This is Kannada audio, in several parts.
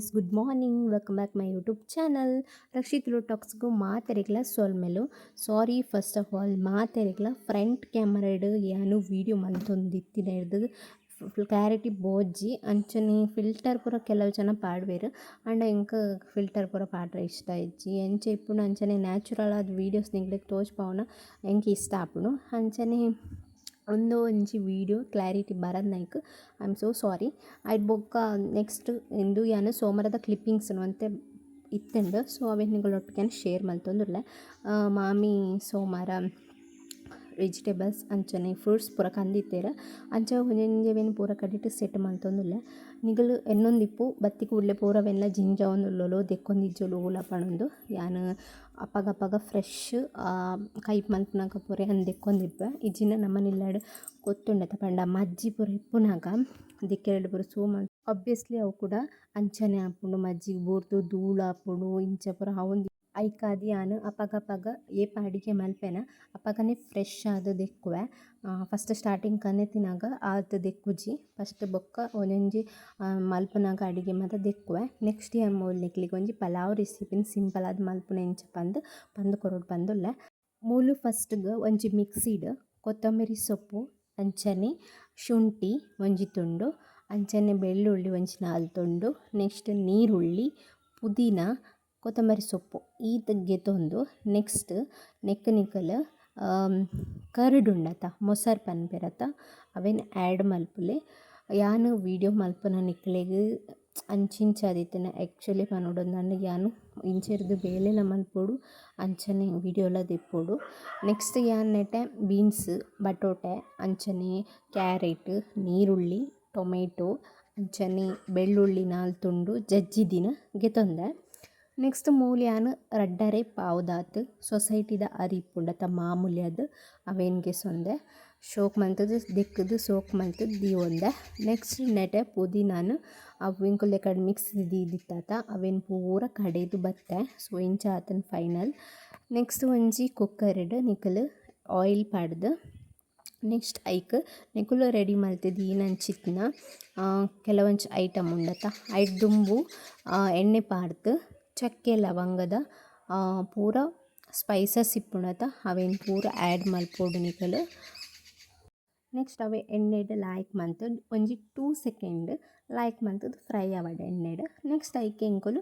Guys good morning welcome back my YouTube channel Rakshith ಟಾಕ್ಸ್ಗೂ ಮಾತಾಡಿಗ್ಲ ಸೋಲ್ಮೇಲು ಸಾರಿ ಫಸ್ಟ್ ಆಫ್ ಆಲ್ ಮಾತಾಡಿಗ್ಲ ಫ್ರಂಟ್ ಕ್ಯಾಮರಾ ಇಡು ಏನು ವೀಡಿಯೋ ಮಂತೊಂದಿತ್ತಿನ ಹಿಡ್ದು ಕ್ಲಾರಿಟಿ ಬೋಜ್ಜಿ ಅಂಚನೆ ಫಿಲ್ಟರ್ ಪೂರ ಕೆಲವು ಜನ ಪಾಡ್ವೆರ್ ಆಂಡ ಎಂಕ್ ಫಿಲ್ಟರ್ ಪೂರ ಪಾಡ್ರೆ ಇಷ್ಟ ಇಜ್ಜಿ ಎಂಚ ಇಪ್ಪುಂಡು ಅಂಚನೆ ನ್ಯಾಚುರಲ್ ಆದ್ ವೀಡಿಯೋಸ್ ನಿಕ್ಲೆಗ್ ತೋಜ್ಪಾವುನ ಎಂಕ್ ಇಷ್ಟ ಆಪುಂಡು ಅಂಚನೆ ಉಂದು ಒಂಜಿ ವೀಡಿಯೋ ಕ್ಲಾರಿಟಿ ಬರದ್ನೈಕ್ ಐ ಆಮ್ ಸೋ ಸಾರಿ ಐಟ್ ಬೊಕ್ಕ ನೆಕ್ಸ್ಟ್ ಇಂದು ಯಾನ್ ಸೋಮರದ ಕ್ಲಿಪ್ಪಿಂಗ್ಸ್ ಅಂತೆ ಇತ್ತೆಂಡು ಸೊ ಅವೆನ್ ನಿಗಳೊಟ್ಟಿಗೆ ಶೇರ್ ಮಲ್ತೊಂದುಲ್ಲೆ ಮಾಮಿ ಸೋಮವಾರ ವೆಜಿಟೇಬಲ್ಸ್, ಅಂಚನೆ, ಫ್ರೂಟ್ಸ್ ಪೂರ ಕಂದಿತ್ತೇರ. ಅಂಚ ಒಂಜೊಂಜೆವೆನ್ ಪೂರ ಕಡಿಟ್ ಸೆಟ್ ಮಲ್ತೊಂದುಲ್ಲೆ ನಿಗಲು ಎನ್ನೊಂದಿಪ್ಪು ಬತ್ತಿ ಕೂಡ್ಲೆ ಪೂರವೆನ್ಲ ಜಿಂಜವೊಂದುಲ್ಲೊಲು ದೆಕ್ಕೊಂದಿಜ್ಜೊಲು ಓಲ ಪನೊಂದು ಯಾನು ಅಪ್ಪಗ ಅಪ್ಪಗ ಫ್ರೆಶ್ ಕೈಪ್ ಮಂತ್ನಾಗ ಪೂರೆ ಯಾನ್ ದೆಕ್ಕೊಂದಿಪ್ಪ. ಇಜ್ಜಿನ ನಮ್ಮನಿಲ್ಲಾಡ್ ಕೊತ್ತುಂಡತ ಪಂಡ ಮಜ್ಜಿ ಪೂರ ಇಪ್ಪುನಾಗ ದಿಕ್ಕೆರಡು ಪೂರ ಸೂ ಮಂತ್ ಅಬ್ವಿಯಸ್ಲಿ ಅವು ಕೂಡ ಅಂಚನೆ ಆಪುಂಡು, ಮಜ್ಜಿಗೆ ಬೂರ್ದು ಧೂಳು ಆಪುಂಡು ಇಂಚ ಪೂರ ಅವೊಂದಿ ಐಕಾದಿ ಆನು ಅಪಗ ಅಪಗ ಏಪ ಅಡಿಗೆ ಮಲ್ಪೆನ ಅಪಗನೆ ಫ್ರೆಶ್ ಆದ್ ದೆಕ್ಕುವೆ ಫಸ್ಟ್ ಸ್ಟಾರ್ಟಿಂಗ್ ಕನೆತಿನಾಗ ಆದ್ ದೆಕ್ಕುಜಿ ಫಸ್ಟ್ ಬೊಕ್ಕ ಒಂಜೊಂಜಿ ಮಲ್ಪುನಗ ಅಡಿಗೆ ಮಾತ ದೆಕ್ಕುವೆ ನೆಕ್ಸ್ಟ್ ಇಯರ್ ಮೂಲು ನಿಕ್ಲಿಗ್ ಒಂಜಿ ಪಲಾವ್ ರೆಸಿಪಿನ್ ಸಿಂಪಲ್ ಆದ್ ಮಲ್ಪುನ ಇಂಚ ಪಂದ್ ಪಂದ್ ಕೊರೋಡ್ ಪಂದುಲ್ಲೆ ಮೂಲು ಫಸ್ಟ್ಗ್ ಒಂಜಿ ಮಿಕ್ಸಿಡ್ ಕೊತ್ತಂಬರಿ ಸೊಪ್ಪು ಅಂಚನೆ ಶುಂಠಿ ಒಂಜಿ ತುಂಡು ಅಂಚನೆ ಬೆಳ್ಳುಳ್ಳಿ ಒಂಜಿ ನಾಲ್ ತುಂಡು ನೆಕ್ಸ್ಟ್ ನೀರುಳ್ಳಿ ಪುದೀನ ಕೊತ್ತಂಬರಿ ಸೊಪ್ಪು ಈತ್ ಗೆತೊಂದು ನೆಕ್ಸ್ಟ್ ನೆಕ್ ನಿಕಲ್ ಕರ್ಡ್ ಉಂಡತ ಮೊಸರು ಪನ್ಪೆರತ ಅವೆನ್ ಆ್ಯಡ್ ಮಲ್ಪುಲೆ. ಯಾನ್ ವೀಡಿಯೋ ಮಲ್ಪುನ ನಿಕ್ಲೆಗ್ ಅಂಚಿಂಚ ಆದಿತ್ತಿನ ಆ್ಯಕ್ಚುಲಿ ನಾನು ಯಾನು ಇಂಚಿರ್ದು ಬೇಲೆಲ ಮಲ್ಪೊಡು, ಅಂಚನೆ ವೀಡಿಯೋಲ ದಿಪ್ಪೋಡು. ನೆಕ್ಸ್ಟ್ ಯಾನ್ ನೆಟೆ ಬೀನ್ಸ್ ಬಟೋಟೆ, ಅಂಚನೆ ಕ್ಯಾರೆಟ್ ನೀರುಳ್ಳಿ ಟೊಮೆಟೊ ಅಂಚನೆ, ಬೆಳ್ಳುಳ್ಳಿ ನಾಲ್ ತುಂಡು ಜಜ್ಜಿದಿನ ಗೆತೊಂದೆ ನೆಕ್ಸ್ಟ್ ಮೂಲು ಯಾನ್ ರಡ್ಡರೆ ಪಾವುದಾತ್. ಸೊಸೈಟಿದ ಅರಿಪುಂಡ ಇಪ್ಪುಂಡತ ಮಾಮೂಲಿಯಾದ್ ಅವೇನ್ಗೆ ಸೊಂದೆ? ಶೋಕ್ ಮಲ್ತುದು ದೆಕ್ಕುದು ಸೋಕ್ ಮಲ್ತುದು ದೀವೊಂದೆ? ನೆಕ್ಸ್ಟ್ ನೆಟೆ ಪುದೀನಾನ್ ಅವು ಇಂಕುಲು ಲೆಕಡ್ ಮಿಕ್ಸ್ ದೀದಿತ್ತತ. ಅವೆನ್ ಪೂರ ಕಡೆದು ಬತ್ತೆ. ಸೊ ಇಂಚ ಆತನ ಫೈನಲ್ ನೆಕ್ಸ್ಟ್ ಒಂಜಿ ಕುಕ್ಕರ್ಡ್ ನಿಕಲು ಆಯಿಲ್ ಪಾಡ್ದು. ನೆಕ್ಸ್ಟ್ ಐಕ್ ನಿಕುಲು ರೆಡಿ ಮಲ್ತಿದ್ದೀನಂಚಿತ್ತಿನ ಕೆಲವೊಂಜಿ ಐಟಮ್ ಉಂಡತ. ಐಟ್ ದುಂಬು ಎಣ್ಣೆ ಪಾಡ್ದ್. ಚಕ್ಕೆ, ಲವಂಗದ ಪೂರ ಸ್ಪೈಸಸ್ ಇಪ್ಪುಣತ ಅವೆನ್ ಪೂರ ಆ್ಯಡ್ ಮಲ್ಪೊಡು ನಿಕುಲು ನೆಕ್ಸ್ಟ್ ಅವೆ ಎಣ್ಣೆಡ್ ಲಾಯ್ಕ್ ಮಂತ್ ಒಂಜಿ ಟೂ ಸೆಕೆಂಡ್ ಲಾಯ್ಕ್ ಮಂತ್ ಫ್ರೈ ಆವಡ್ ಎಣ್ಣೆಡ್. ನೆಕ್ಸ್ಟ್ ಐಕೆ ಎಂಕುಲು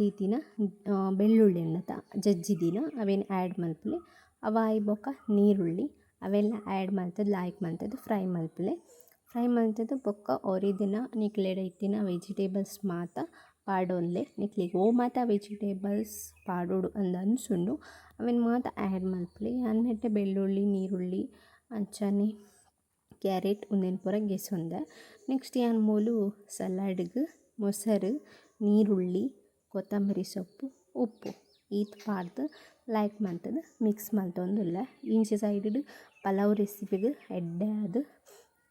ದೀತಿನ ಬೆಳ್ಳುಳ್ಳಿ ಉಂಡತ ಜಜ್ಜಿದಿನ ಅವೇನು ಆ್ಯಡ್ ಮಲ್ಪುಲೆ? ಅವಾಯಿ ಬೊಕ ನೀರುಳ್ಳಿ. ಅವೆಲ್ಲ ಆ್ಯಡ್ ಮಾಡ್ತದ ಲಾಯ್ಕ್ ಮಂತದ್ದು ಫ್ರೈ ಮಲ್ಪುಲೆ. ಫ್ರೈ ಮಾಡ್ತದ್ದು ಬೊಕ್ಕ ಒರಿದಿನ ನಿಕ್ಲೆಡ್ ಇತ್ತಿನ ವೆಜಿಟೇಬಲ್ಸ್ ಮಾತ ಪಾಡೊನ್ಲೆ ನಿಕ್ಲೆಗ್, ಓ ಮಾತ ವೆಜಿಟೇಬಲ್ಸ್ ಪಾಡೊಡು ಅಂದ ಅನ್ಸುಂಡು ಅವೆನ್ ಮಾತ ಆ್ಯಡ್ ಮಲ್ಪುಲೆ. ಅನ್ನೆಟ್ಟೆ ನೆಟೆ ಬೆಳ್ಳುಳ್ಳಿ, ನೀರುಳ್ಳಿ, ಅಂಚನೆ, ಕ್ಯಾರೆಟ್ ಉಂದೆನ್ ಪೂರ ಗೆಸೊಂದ ನೆಕ್ಸ್ಟ್ ಯಾನ್ ಮೂಲು? ಸಲಾಡ್ಗ್, ಮೊಸರು, ನೀರುಳ್ಳಿ, ಕೊತ್ತಂಬರಿ ಸೊಪ್ಪು, ಉಪ್ಪು. ಈತ್ ಪಾರ್ದ್ ಲೈಕ್ ಮಂತದು ಮಿಕ್ಸ್ ಮಲ್ತೊಂದುಲ್ಲೆ. ಇಂಚ ಸೈಡ್ ಪಲಾವ್ ರೆಸಿಪಿಗೆ ಎಡ್ಡೆ ಅದು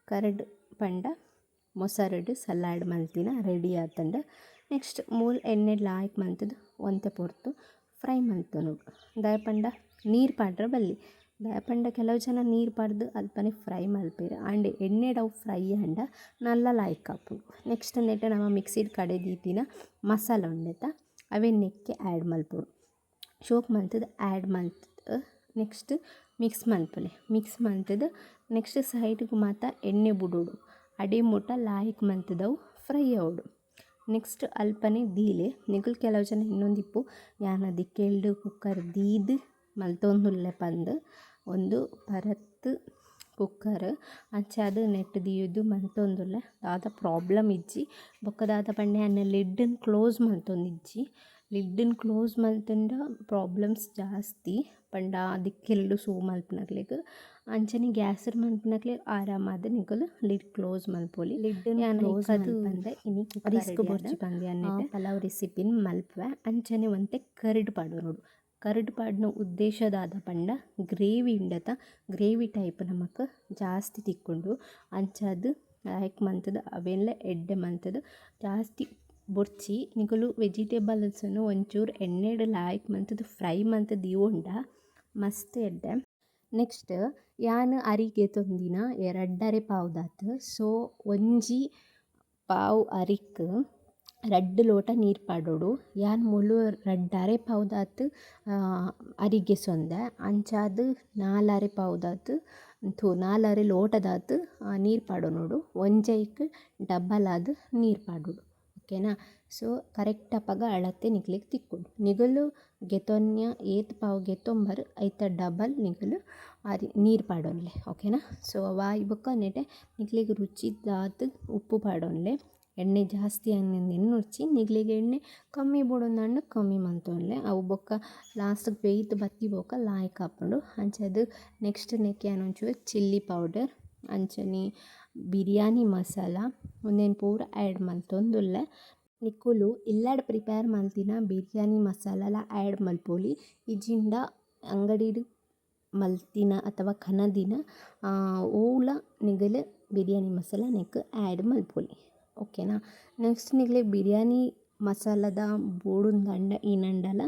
ಕರಡ್ ಪಂಡ, ಮೊಸರಡ್ ಸಲಾಡ್ ಮಲ್ತಿನ ರೆಡಿ ಆತುಂಡ್. ನೆಕ್ಸ್ಟ್ ಮೂಲ್ ಎಣ್ಣೆಡ್ ಲಾಯ್ಕ್ ಮಂತದು ಒಂತೆ ಪೊರ್ತು, ಫ್ರೈ ಮಂತನು ದಯಪಂಡ ಪಂಡ ನೀರು ಪಾಡ್ರೆ ಬಲ್ಲಿ. ದಯಪಂಡ ಪಂಡ ಕೆಲವು ಜನ ನೀರು ಪಾಡ್ದ್ ಅಲ್ಪನೆ ಫ್ರೈ ಮಲ್ಪೆರ್. ಆ್ಯಂಡ್ ಎಣ್ಣೆಡ್ ಅವು ಫ್ರೈ ಆಂಡ ನಲ್ಲ ಲಾಯ್ಕ್ ಆಪುಂಡು ನೆಕ್ಸ್ಟ್ ನೆಟ್ಟ ನಮ್ಮ ಮಿಕ್ಸಿಡ್ ಕಡೆದೀತಿನ ಮಸಾಲ ಉಂಡೆತ ಅವೇ ನೆಕ್ಕೆ ಆ್ಯಡ್ ಮಲ್ಪೊಡು ಶೋಕ್ ಮಂತದ್ದು ಆ್ಯಡ್ ಮಂತ್ ನೆಕ್ಸ್ಟ್ ಮಿಕ್ಸ್ ಮಲ್ಪುಲೆ ಮಿಕ್ಸ್ ಮಂತದ್ದು ನೆಕ್ಸ್ಟ್ ಸೈಡ್ಗ್ ಮಾತ್ರ ಎಣ್ಣೆ ಬಿಡೋಡು. ಅಡಿ ಮುಟ ಲಾಯ್ಕ್ ಮಂತದವು ಫ್ರೈ ಆವೊಡು ನೆಕ್ಸ್ಟ್ ಅಲ್ಪನೆ ದೀಲೆ. ನಿಕುಲು ಕೆಲವು ಜನ ಇನ್ನೊಂದಿಪ್ಪು ಯಾನದಿ ದಿಕ್ಕೆಲ್ಡ್ ಕುಕ್ಕರ್ ದೀದ್ ಮಲ್ತೊಂದುಲ್ಲೆ ಪಂದ್. ಒಂದು ಪರತ್ ಕುಕ್ಕರ್. ಅಂಚೆ ಅದು ನೆಟ್ ದೀಯುದು ಮಲ್ತೊಂದುಲ್ಲೆ ದಾದ ಪ್ರಾಬ್ಲಮ್ ಇಜ್ಜಿ. ಬೊಕ್ಕ ದಾದ ಪಂಡ ಯಾನ್ ಲಿಡ್ನ್ ಕ್ಲೋಸ್ ಮಲ್ತೊಂದಿಜ್ಜಿ ಲಿಡ್ನ್ ಕ್ಲೋಸ್ ಮಲ್ತಿಂದ ಪ್ರಾಬ್ಲಮ್ಸ್ ಜಾಸ್ತಿ. ಪಂಡ ದಿಕ್ಕೆಲ್ಡು ಸೋ ಮಲ್ಪುನಕ್ಲೆಗ್. ಅಂಚನೆ ಗ್ಯಾಸ್ ಮನ್ಪುನಕ್ಲೆಗ್ ಆರಾಮಾದ ನಿಕಲ್ ಲಿಡ್ ಕ್ಲೋಸ್ ಮಲ್ಪೊಲಿ. ಲಿಡ್ ಕ್ಲೋಸ್ ಮಲ್ಪಂದೆ ಇನಿ ರಿಸ್ಕ್ ಬೊರ್ಚಿ ಅನ್ನೆ ಪಲಾವ್ ರೆಸಿಪಿನ್ ಮಲ್ಪವೆ. ಅಂಚನೆ ಒಂತೆ ಕರ್ಡ್ ಪಾಡೋರು ಕರ್ಡ್ ಪಾಡ್ನ ಉದ್ದೇಶದಾದ ಪಂಡ ಗ್ರೇವಿ ಇಂಡತ ಗ್ರೇವಿ ಟೈಪ್ ನಮಕ್ ಜಾಸ್ತಿ ತಿಕ್ಕುಂಡು ಅಂಚದು ಲೈಕ್ ಮಂತದ ಅವೆಲ್ಲ ಎಡ್ಡೆ ಮಂತದ ಜಾಸ್ತಿ ಬೊರ್ಚಿ ನಿಕುಲು ವೆಜಿಟೇಬಲ್ಸನ್ನು ಒಂಚೂರು ಎಣ್ಣೆಡ್ ಲಾಯ್ಕ್ ಮಂತದು ಫ್ರೈ ಮಂತ್ ಇವುಂಡ ಮಸ್ತ್ ಎಡ್ಡೆ. ನೆಕ್ಸ್ಟ್, ಯಾನ್ ಅರಿಗೆ ಗೆತೊಂದಿನ ರಡ್ಡರೆ ದಾತ. ಸೊ, ಒಂಜಿ ಪಾವ್ ಅರಿಕ್ ರಡ್ಡ್ ಲೋಟ ನೀರು ಪಾಡೋಡು. ಯಾನ್ ಮುಲು ರಡ್ಡಾರೆ ಪಾವುದಾತ್ ಅರಿಗೆ ಸೊಂದೆ. ಅಂಚಾದ್ ನಾಲಾರೆ ಪಾವುದಾತ್ ಥೂ, ನಾಲಾರೆ ಲೋಟದಾತ್ ನೀರು ಪಾಡೊನೊಡು. ಒಂಜೈಕ್ ಡಬ್ಬಲಾದ್ ನೀರು ಪಾಡೋಡು. ಓಕೆನಾ? ಸೊ, ಕರೆಕ್ಟ್ ಅಪಗ ಅಳತೆ ನಿಗ್ಲಿಕ್ಕೆ ತಿಕ್ಕುಂಡು ನಿಗಲು ಗೆತೊನ್ಯ ಏತ್ ಪಾವು ಗೆತ್ತೊಂಬರು ಐತ ಡಬಲ್ ನಿಗಲು ಅರಿ ನೀರು ಪಾಡೋನ್ಲೆ, ಓಕೆನಾ? ಸೊ, ವಾಯಿ ಬೊಕ ನೆಟೆ ನಿಗ್ಲಿಗೆ ರುಚಿದಾದ ಉಪ್ಪು ಪಾಡೋನ್ಲೆ. ಎಣ್ಣೆ ಜಾಸ್ತಿ ಆನಂದೆನ್ ನುರ್ಚಿ ನಿಗ್ಲಿಗೆ ಎಣ್ಣೆ ಕಮ್ಮಿ ಬೋಡೊಂದುಂಡ ಕಮ್ಮಿ ಮಂತೋನ್ಲೆ. ಅವು ಬೊಕ್ಕ ಲಾಸ್ಟ್ಗ್ ಬೇಯ್ತು ಬತ್ತಿ ಬೊಕ ಲಾಯ್ಕ್ ಆಪುಂಡು ಅಂಚದು ನೆಕ್ಸ್ಟ್ ನೆಕ್ಕೆ ಯಾನ್ ಒಂಚೂರು ಚಿಲ್ಲಿ ಪೌಡರ್, ಅಂಚನೆ ಬಿರಿಯಾನಿ ಮಸಾಲ, ಒಂದೇನು ಪೂರ ಆ್ಯಡ್ ಮಲ್ತೊಂದುಲ್ಲೆ ನಿಕುಲು ಇಲ್ಲಡ್ ಪ್ರಿಪೇರ್ ಮಲ್ತಿನ ಬಿರಿಯಾನಿ ಮಸಾಲಲ ಆ್ಯಡ್ ಮಲ್ಪೊಲಿ ಇಜಿಂಡ ಅಂಗಡಿಡ್ ಮಲ್ತಿನ ಅಥವಾ ಕನದಿನ ಓಲ ನಿಗಲ್ ಬಿರಿಯಾನಿ ಮಸಾಲ ನೆಕ್ ಆ್ಯಡ್ ಮಲ್ಪೊಲಿ ಓಕೆನಾ ನೆಕ್ಸ್ಟ್ ನಿಕ್ಲೆಗ್ ಬಿರಿಯಾನಿ ಮಸಾಲದ ಬೋಡುಂದಂಡ ಈನಂಡಲ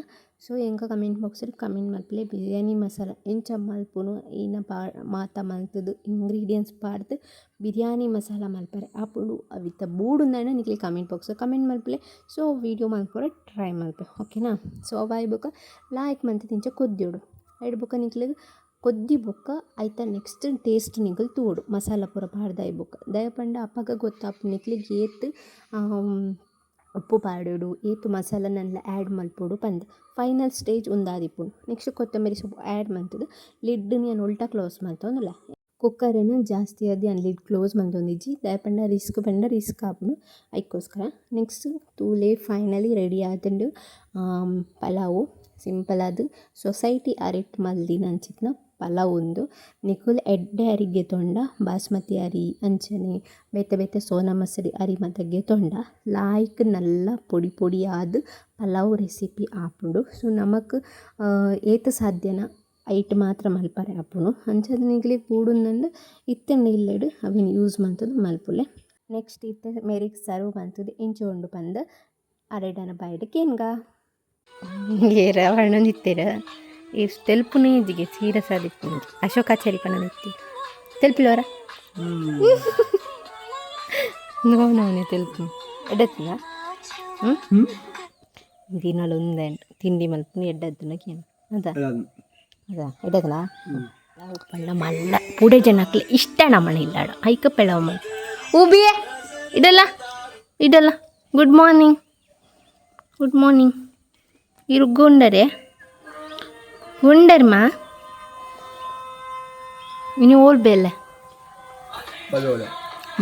ಸೊ ಎಂಕ ಕಮೆಂಟ್ ಬಾಕ್ಸಲ್ಲಿ ಕಮೆಂಟ್ ಮಲ್ಪಲೆ ಬಿರಿಯಾನಿ ಮಸಾಲ ಎಂಚ ಮಲ್ಪುನು ಈನ ಪಾ, ಮಾತ ಮಲ್ತುದು ಇಂಗ್ರೀಡಿಯೆಂಟ್ಸ್ ಪಾಡ್ದ್ ಬಿರಿಯಾನಿ ಮಸಾಲ ಮಲ್ಪರೆ ಆಪುಂಡು ಅವಿತ್ತ ಬೋಡುಂದಂಡ ನಿಕ್ಲೆ ಕಮೆಂಟ್ ಬಾಕ್ಸ್ ಕಮೆಂಟ್ ಮಲ್ಪಲೆ. ಸೊ ವಿಡಿಯೋ ಮಲ್ಪೊರ ಟ್ರೈ ಮಲ್ಪೆ ಓಕೆನಾ ಸೊ ಅವಾಯ್ ಬೊಕ ಲಾಯ್ಕ್ ಮಂತ್ ತಿಂಚ ಕೊದ್ದಿಯೋಡು ಐಡ್ ಬೊಕ ನಿಕ್ಲೆಗ್ ಕೊದ್ದಿ ಬುಕ್ಕ ಐತ ನೆಕ್ಸ್ಟ್ ಟೇಸ್ಟ್ ನಿಕ್ಲು ತೂಡು, ಮಸಾಲ ಪೂರ ಪಾಡ್ದಾಯ್ ಬುಕ್ ದಯಪಂಡ ಅಪ್ಪಗ ನಿಕ್ಲಿಗೆ ನಿಕ್ಲೆಗ್ ಏತ್ ಉಪ್ಪು ಪಾಡೋಡು, ಏತ್ ಮಸಾಲನಲ ಆ್ಯಡ್ ಮಲ್ಪೊಡು ಪಂದ್. ಫೈನಲ್ ಸ್ಟೇಜ್ ಉಂದಾದಿಪ್ಪುಂಡು ನೆಕ್ಸ್ಟ್ ಕೊತ್ತಂಬರಿ ಸೊಪ್ಪು ಆ್ಯಡ್ ಮಂತುದು. ಲಿಡ್ ನಾನು ಉಲ್ಟಾ ಕ್ಲೋಸ್ ಮಲ್ತೊಂದುಲ್ಲೆ ಕುಕ್ಕರ್ನ್ ಜಾಸ್ತಿ ಆದ್ ಯಾನ್ ಲಿಡ್ ಕ್ಲೋಸ್ ಮಂತೊಂದಿಜ್ಜಿ. ದಾಯೆ ಪಂಡ ರಿಸ್ಕ್ ಪಂಡ ರಿಸ್ಕ್ ಆಪುಂಡು ಐಕೋಸ್ಕರ ನೆಕ್ಸ್ಟ್ ತೂಲೆ ಫೈನಲಿ ರೆಡಿ ಆತುಂಡು ಪಲಾವು. ಸಿಂಪಲ್ ಅದು ಸೊಸೈಟಿ ಅರೆಟ್ ಮಲ್ದಿನಂಚಿತ್ನ ಪಲಾವ್ ಉಂದು ನಿಕುಲು ಎಡ್ಡೆ ಅರಿಗೆ ತೊಂಡ, ಬಾಸ್ಮತಿ ಅರಿ, ಅಂಚನೆ, ಬೇತೆ ಬೇತೆ ಸೋನಾ ಮಸೂರಿ ಅರಿ ಮತಗೆ ತೊಂಡ. ಲಾಯ್ಕ್ ನಲ್ಲ ಪೊಡಿ ಪೊಡಿ ಆದ್ ಪಲಾವ್ ರೆಸಿಪಿ ಆಪುಂಡು. ಸೊ ನಮಕ್ ಏತ್ ಸಾಧ್ಯನ ಐಟ್ ಮಾತ್ರ ಮಲ್ಪರೆ ಆಪುಂಡು. ಅಂಚದ ನಿಗ್ಲಿ ಕೂಡುಂದಂಡ ಇತ್ತೆಂಡ ಇಲ್ಲೆಡ್ ಅವೆನ್ ಯೂಸ್ ಮಂತುದು ಮಲ್ಪುಲೆ. ನೆಕ್ಸ್ಟ್ ಇತ್ತೆ ಮೇರಿಗ್ ಸರ್ವ್ ಮಂತುದು ಇಂಚು ಉಂಡು ಪಂದ್ ಅರೆಡನ ಬೈಡ್ ಕೇನ್ಗ. ಏರ ವರ್ಣೊಂದು ಇತ್ತೆರ. ಇಷ್ಟು ತೆಲ್ಪುನೇ ಇಜ್ಜಿಗೆ ಸೀರಿಯಸ್ ಆದಿಪ್ಪುಂಡು ಅಶೋಕಾಚಾರಿ తెలుపులోరా ತೆಲ್ಪಿಲವರ ನೋನೇ ತೆಲ್ಪು. ಎಡತ್ತಿನ ಹ್ಮ್? ಹ್ಮ್. ದಿನಾಲು ಒಂದೆ ತಿಂಡಿ ಮಲ್ಪುನ ಎಡ್ಡದ್ದುನ ಕೇನು ಅದ? ಅದ? ಎಡ್ಡದಲ ಪಳ್ಳ ಮಲ್ಲ. ಪೂಡೆ ಜನಕ್ಕೆ ಇಷ್ಟ ನಮ್ಮನೆ ಇಲ್ಲಾಡ ಐಕ ಪೆಳ ಮಲ್ ಊಬಿಯೇ ಇಡಲ್ಲ ಇಡಲ್ಲ ಗುಡ್ ಮಾರ್ನಿಂಗ್ ಗುಡ್ ಮಾರ್ನಿಂಗ್ ಇರು ಗುಂಡರ್ಮ ಇನ್ನು ಓಲ್ಬೇಲ್ಲ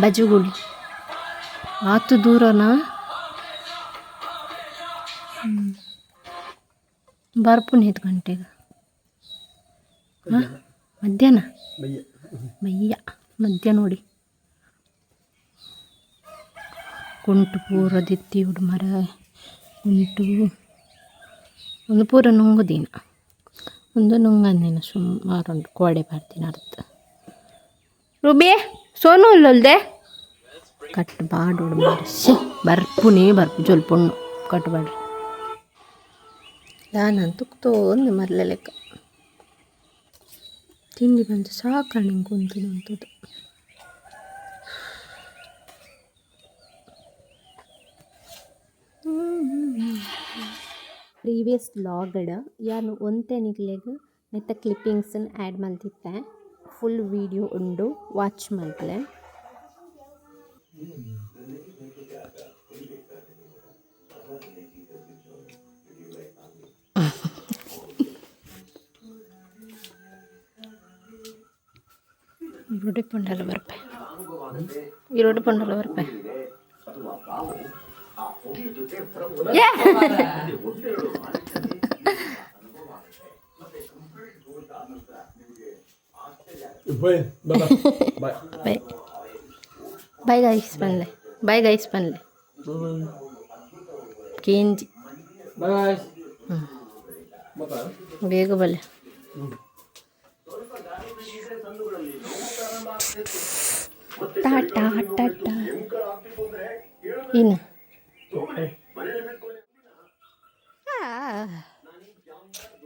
ಬಜುಗುಳಿ. ಆತು ದೂರನಾ? ಬರ್ಪುನ್ ಐದು ಗಂಟೆಗೆ ಮಧ್ಯಾಹ್ನ. ಮಯ್ಯ ಮಧ್ಯ ನೋಡಿ. ಕುಂಟು ಪೂರ ದಿತ್ತಿ ಉಡು ಮರ ಕುಂಟು. ಒಂದು ಪೂರ ನುಂಗುದಿನ. ಒಂದು ನುಂಗಂದಿನ ಸುಮಾರು ಉಂಟು ಕೋಡೆ ಬರ್ತೀನಿ ಅರ್ಥ. ರುಬಿ ಸೋನು ಇಲ್ಲೊಲ್ದೆ? ಕಟ್ ಬಾಡೋಡು ಶೇ ಬರ್ಪುನೇ ಬರ್ಪು ಜೊಲ್ಪುಣ್ಣು ಕಟ್ ಬಾಡ್ರಿ ನಾನಂತೂ ತೋಂದು ಮರ್ಲೆ ಲೆಕ್ಕ. ತಿಂಡಿ ಬಂದು ಸಾಕಣೆ ಹಿಂಗೆ ಕುಂತೀನಿ ಅಂತದ್ದು. ಪ್ರೀವಿಯಸ್ ಲಾಗಡ್ ಯಾನು ಒಂತೆ ನಿಕ್ಲೆಗ್ ನೆತ್ತ ಕ್ಲಿಪ್ಪಿಂಗ್ಸನ್ನು ಆ್ಯಡ್ ಮಲ್ತಿತ್ತೆ ಫುಲ್ ವೀಡಿಯೋ ಉಂಡು ವಾಚ್ ಮಲ್ಪಲೆ ಈರುಳ್ಳಿ ಪೊಂಡಲ ಬರ್ಪೆ. ಈರುಳ್ಳಿ ಪೊಂಡಲ ಬರ್ಪೆ. Bye. ಬಾಯ್ ಬಾಯ್ ಗೈಸ್ ಬನ್ಲೆ ಬಾಯ್ ಗೈಸ್ ಬನ್ಲೆ ಕೇಂಜಿ. ಬೇಗ ಬಲ್ಲೆ ಟಾಟಾ ಟಾಟಾ ಇನ್ನು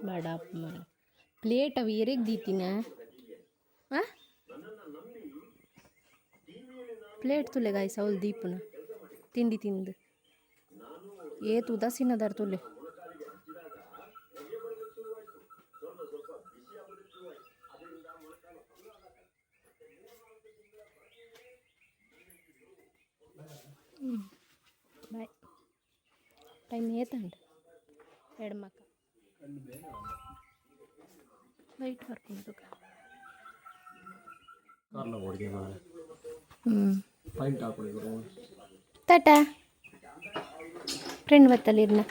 ಬಡ ಪ್ಲೇಟ್ ಅವು ಏರಿಗೆ ದೀತಿನ? ಹಾಂ ಪ್ಲೇಟ್ ತುಲೆ ಗಾಯ್ಸ ಅವಳು ದೀಪನ. ತಿಂಡಿ ತಿಂದು. ಏತ್ ಉದಾಸೀನ ಅದಾರ ತುಲೆ. ಟೈಮ್ ಏತಂಡ ಹೆಣ್ಮಕ್ಕ ಲೈಟ್ ಬರ್ಕೊಂಡು ಕಾರ್ಲ ಹೊಡ್ಗೆ ನಾನು ಹ್ಞೂ ಪೈಂಟ್ ಹಾಕೊಂಡಿದ್ರು ಟಾಟಾ ಫ್ರೆಂಡ್ ಬತ್ತಲ್ಲಿರ್ನ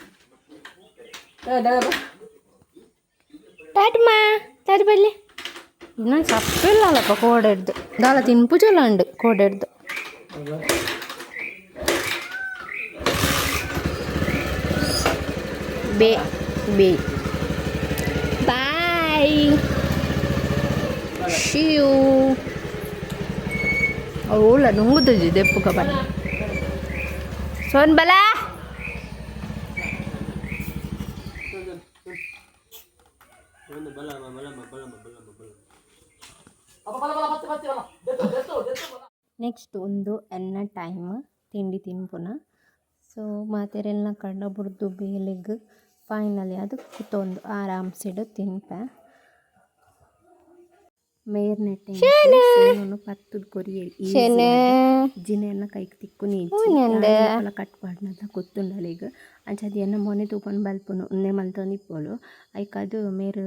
ಟಾಟಮ್ಮ ಟಾಟ ಬಲ್ಲಿ ಇನ್ನ ಸಪ್ಪಿಲ್ಲಲ್ಲಪ್ಪ ಕೋಡೆಡ್ದು ದಾಲ ತಿನ್ಪುಜಲ್ಲ ಉಂಡು ಕೋಡೆಡ್ದು ಬೇ ಬೇ ಬಾಯ್ ಶಿಯು ಅವಳ ನುಂಗುದು ದೆಪ್ಪು ಕಬಾಡಿ ಸೋನ್ ಬಲ ನೆಕ್ಸ್ಟ್ ಒಂದು ಎನ್ನ ಟೈಮ್ ತಿಂಡಿ ತಿನ್ಪುನ. ಸೊ ಮಾತೆರೆಲ್ಲ ಕಡ್ಡ ಬುಡ್ದು ಬೇಲೆಗ್ ಫೈನಲಿ ಅದು ಕುತ್ತೊಂದು ಆರಾಮ್ಸಿಡು ತಿನ್ಪೆ. ಮೇರ್ನೆಟ್ಟೆ ಪತ್ತದ ಕೊರಿ ಜಿನೆಯನ್ನ ಕೈಗೆ ತಿಕ್ಕುನಿ ಕಟ್ ಮಾಡ್ನಂತ ಕುತ್ತುಂಡಲ್ಲ ಈಗ ಅಂಚೆ ಅದು ಎನ್ನ ಮೊನೆ ತೂಕೊಂಡು ಬಲ್ಪುನು ಉನ್ನೆ ಮಲ್ತೊಂದಿಪ್ಪೋಲು ಐಕ್ ಅದು ಮೇರ್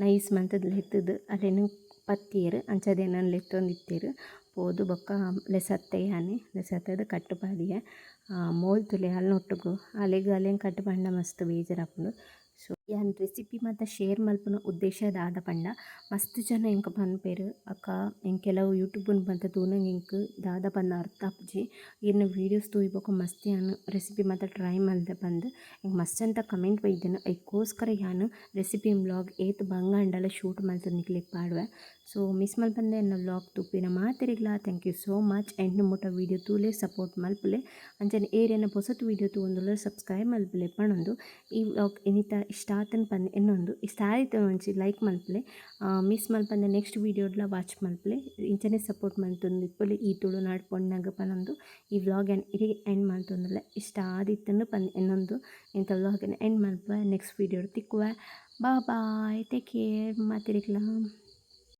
ನೈಸ್ ಮಂತದ್ ಲೆತ್ತದು ಅಲ್ಲೆನು ಪತ್ತಿಯರು ಅಂಚದೇನ ಲೆತ್ತೊಂದಿತ್ತೇರು ಪೋದು ಬೊಕ್ಕ ಲೆಸತ್ತೆ ಯಾನೆ ಲೆಸತ್ತದ ಕಟ್ಟು ಪಾಡಿಗೆ ಮೋಲ್ ತುಲೆ ಅಲ್ನೊಟ್ಟುಗು ಅಲೆಗ್ ಅಲೆನ್ ಕಟ್ಟು ಪಂಡ ಮಸ್ತ್ ಬೇಜಾರಾಪುಂಡು ಸೊ ಯಾನ್ ರೆಸಿಪಿ ಮತ್ತು ಶೇರ್ ಮಲ್ಪನ ಉದ್ದೇಶ ದಾದ ಪಂಡ ಮಸ್ತ್ ಜನ ಎಂಕ ಪನ್ಪೆರ್ ಅಕ್ಕ ಹೆಂಗೆ ಕೆಲವು ಯೂಟ್ಯೂಬನ್ ಬಂತ ತೂನಂಗ್ ಎಂಕ್ ದಾದ ಪಂದ ಅರ್ಥ ಆಪುಜಿ. ಇರ್ನ ವೀಡಿಯೋಸ್ ತೂಯ್ಬೇಕು ಮಸ್ತ್ ಯಾನ್ ರೆಸಿಪಿ ಮಾತ ಟ್ರೈ ಮಲ್ದೆ ಪಂದ್. ಎಂಕ್ ಮಸ್ತ್ ಅಂತ ಕಮೆಂಟ್ ಬೈದೆನು ಐಕೋಸ್ಕರ ಯಾನ್ ರೆಸಿಪಿ ವ್ಲಾಗ್ ಏತ್ ಬಂಗ ಅಂಡಲ್ಲ ಶೂಟ್ ಮಲ್ತದ್ ನಿಕ್ಲೆಗ್ ಪಾಡ್ವೆ. ಸೊ ಮಿಸ್ ಮಲ್ ಮಲ್ಪಂದೆ ಎನ್ನ ವ್ಲಾಗ್ ತುಪ್ಪಿನ ಮಾತಿರಿಗ್ಲ. ಥ್ಯಾಂಕ್ ಯು ಸೋ ಮಚ್ ಎಂಟು ಮುಟ ವೀಡಿಯೋ ತೂಲೆ ಸಪೋರ್ಟ್ ಮಲ್ಪುಲೆ. ಅಂಚನೆ ಏರಿಯನ ಪೊಸತ್ ವೀಡಿಯೋ ತೂವೊಂದುಲ್ಲ ಸಬ್ಸ್ಕ್ರೈಬ್ ಮಲ್ಪಲೆ ಪಣೊಂದು. ಈ ವ್ಲಾಗ್ ಎನಿತ ಇಷ್ಟ ಆತನ್ ಪಂದ್ ಇನ್ನೊಂದು. ಇಷ್ಟ ಆಯ್ತು ಒಂಚಿ ಲೈಕ್ ಮಲ್ಪುಲೆ ಮಿಸ್ ಮಲ್ಪಂದೆ ನೆಕ್ಸ್ಟ್ ವೀಡಿಯೋಡ್ಲ ವಾಚ್ ಮಲ್ಪುಲೆ ಇಂಚನೆ ಸಪೋರ್ಟ್ ಮಲ್ತೊಂದು ಇಪ್ಪುಲೆ ಈ ತುಳು ನಾಡ್ಪೊಂಡು ಪೊಣ್ಣಗ ಪನೊಂದು ಈ ವ್ಲಾಗ್ ಏನು ಇಡೀ ಎಂಡ್ ಮಾಡ್ತೊಂದಲ್ಲ ಇಷ್ಟ ಆದಿತ್ತನ್ನು ಪಂದ್ ಇನ್ನೊಂದು ಇಂಥ ವ್ಲಾಗನ್ನು ಎಂಡ್ ಮಲ್ಪ ನೆಕ್ಸ್ಟ್ ವೀಡಿಯೋ ತಿಕ್ಕುವ. ಬಾ ಬಾಯ್ ಟೇಕ್ ಕೇರ್ ಮಾತಿರಿಗ್ಲ